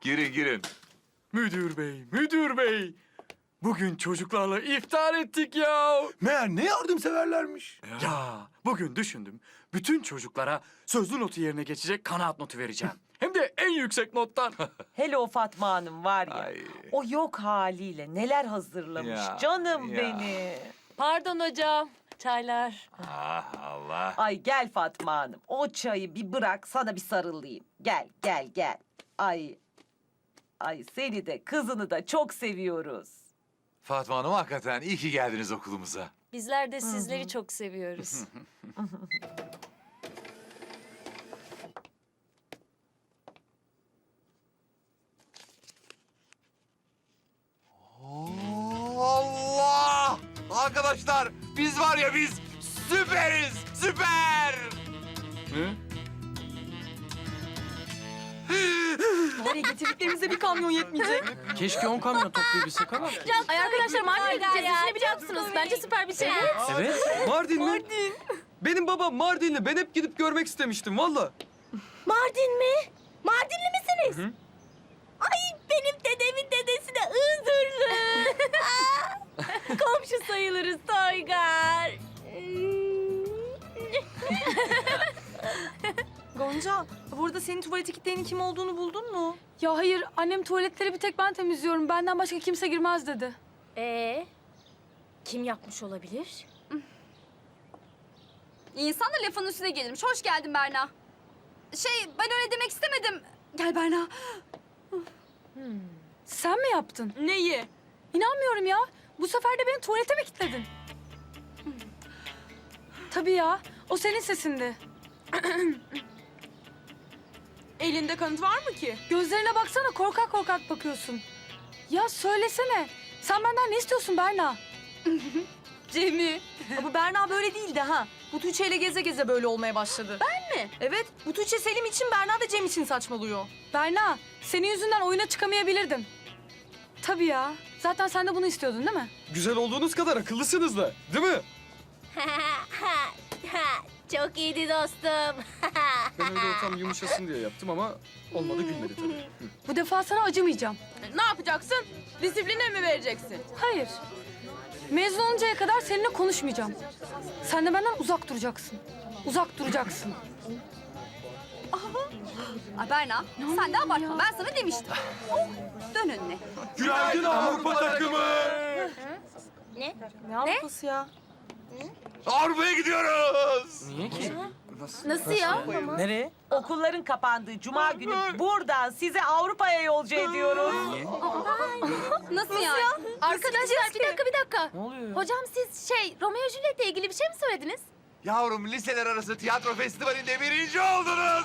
Girin girin. Müdür bey, müdür bey. Bugün çocuklarla iftar ettik ya. Meğer ne yardımseverlermiş. Ya bugün düşündüm. Bütün çocuklara sözlü notu yerine geçecek kanaat notu vereceğim. Hem de en yüksek nottan. Hele o Fatma Hanım var ya. Ay. O yok haliyle neler hazırlamış. Ya, Canım ya. benim. Pardon hocam. Çaylar. Ah Allah. Ay gel Fatma Hanım. O çayı bir bırak sana bir sarılayım. Gel gel gel. Ay. Ay seni de kızını da çok seviyoruz. Fatma Hanım hakikaten iyi ki geldiniz okulumuza. Bizler de sizleri çok seviyoruz. Allah! Arkadaşlar biz var ya biz süperiz süper. Nereye getirdiklerimize bir kamyon yetmeyecek. Keşke 10 kamyon toplayabilsek ama. Ay arkadaşlar Mardin'e gideceğiz. Yüzünü biliyor musunuz? Bence süper bir şey. Evet. Mardin mi? Benim babam Mardinli. Ben hep gidip görmek istemiştim valla. Mardin mi? Mardinli misiniz? Ay benim dedemin dedesi de Iğdırlı. Komşu sayılırız Toygar. Gonca, burada senin tuvalete kilitleyenin kim olduğunu buldun mu? Ya hayır, annem tuvaletleri bir tek ben temizliyorum. Benden başka kimse girmez dedi. Ee, kim yapmış olabilir? İnsan da lafın üstüne gelirmiş. Hoş geldin Berna. Şey, ben öyle demek istemedim. Gel Berna. Sen mi yaptın? Neyi? İnanmıyorum ya. Bu sefer de beni tuvalete mi kilitledin? Tabii ya. O senin sesindi. Elinde kanıt var mı ki? Gözlerine baksana korkak korkak bakıyorsun. Ya söylesene. Sen benden ne istiyorsun Berna? Cem'i. Bu Berna böyle değildi ha. Bu Tuğçe ile geze geze böyle olmaya başladı. Ben mi? Evet. Bu Tuğçe Selim için Berna da Cem için saçmalıyor. Berna, senin yüzünden oyuna çıkamayabilirdim. Tabii ya. Zaten sen de bunu istiyordun değil mi? Güzel olduğunuz kadar akıllısınız da. Değil mi? Çok iyiydi dostum. Ben öyle ortam yumuşasın diye yaptım ama olmadı gülmedi tabii. Bu defa sana acımayacağım. Ne yapacaksın? Disipline mi vereceksin? Hayır. Mezun oluncaya kadar seninle konuşmayacağım. Sen de benden uzak duracaksın. Uzak duracaksın. Aa, Berna, sen de abartma. Ben sana demiştim. Oh, dön önüne. Günaydın Avrupa takımı. Ne? Ne Avrupası ya? Avrupa'ya gidiyoruz. Ki? Nasıl ya? Nereye? Okulların kapandığı cuma günü buradan sizi Avrupa'ya yolcu ediyoruz. Nasıl, yani? Arkadaşlar bir dakika bir dakika. Ne oluyor ya? Hocam siz şey Romeo Juliet'le ilgili bir şey mi söylediniz? Yavrum liseler arası tiyatro festivalinde birinci oldunuz.